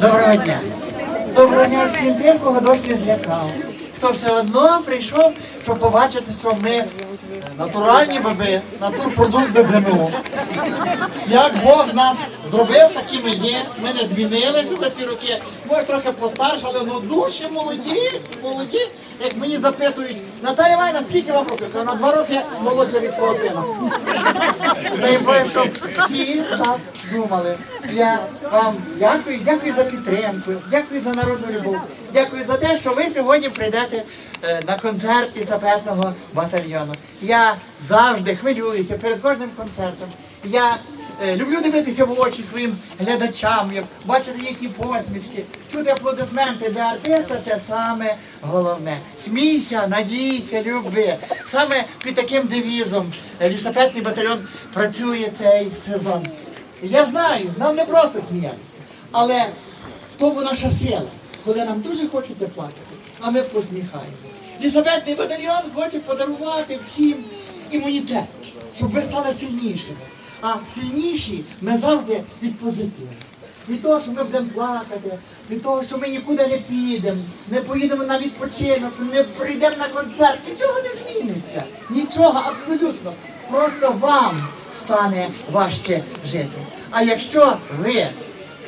Доброго дня. Доброго дня всім тим, кого дощ не злякав. Хто все одно прийшов, щоб побачити, що ми натуральні баби, натурпродукт без ГМО. Як Бог нас зробив, такі ми є. Ми не змінилися за ці роки. Може трохи постаршали, але душі молоді, молоді. Як мені запитують, Наталя Івановна, скільки вам років? На два роки молодша від свого сина. Ми Боже, щоб всі так думали. Я вам дякую, дякую за підтримку, дякую за народну любов, дякую за те, що ви сьогодні прийдете е, на концерт запетного батальйону. Я завжди хвилююся перед кожним концертом. Я е, люблю дивитися в очі своїм глядачам, бачити їхні посмішки, чути аплодисменти для артиста це саме головне. Смійся, надійся, люби. Саме під таким девізом лісопетний батальйон працює цей сезон. Я знаю, нам не просто сміятися, але в тому наша сила, коли нам дуже хочеться плакати, а ми посміхаємося. Лісабетний батальйон хоче подарувати всім імунітет, щоб ви стали сильнішими. А сильніші ми завжди від позитиву. Від того, що ми будемо плакати, від того, що ми нікуди не підемо, не поїдемо на відпочинок, не прийдемо на концерт, нічого не зміниться. Нічого абсолютно. Просто вам стане важче жити. А якщо ви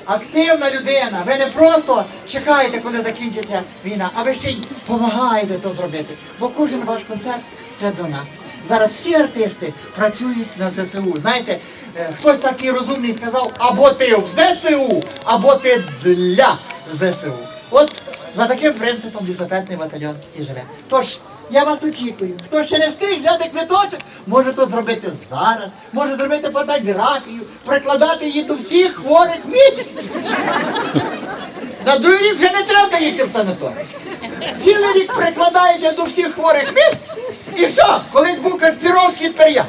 активна людина, ви не просто чекаєте, коли закінчиться війна, а ви ще й допомагаєте то зробити. Бо кожен ваш концерт це донат. Зараз всі артисти працюють на ЗСУ. Знаєте, е, хтось такий розумний сказав, або ти в ЗСУ, або ти для ЗСУ. От за таким принципом лісопетний батальйон і живе. Тож, я вас очікую. Хто ще не встиг взяти квиточок, може то зробити зараз, може зробити фотографію, прикладати її до всіх хворих місць. На другий рік вже не треба їхати в санаторій. Цілий рік прикладаєте до всіх хворих місць і все, колись був Каспіровський тепер я.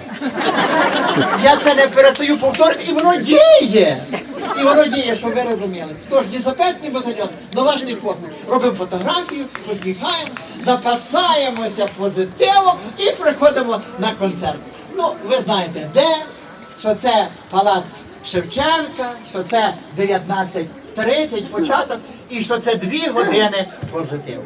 Я це не перестаю повторити, і воно діє. І воно діє, щоб ви розуміли. Тож лісопетний батальйон ваших послуг. Робимо фотографію, посміхаємось, запасаємося позитивом і приходимо на концерт. Ну, ви знаєте, де, що це палац Шевченка, що це 19.30 початок і що це дві години позитиву.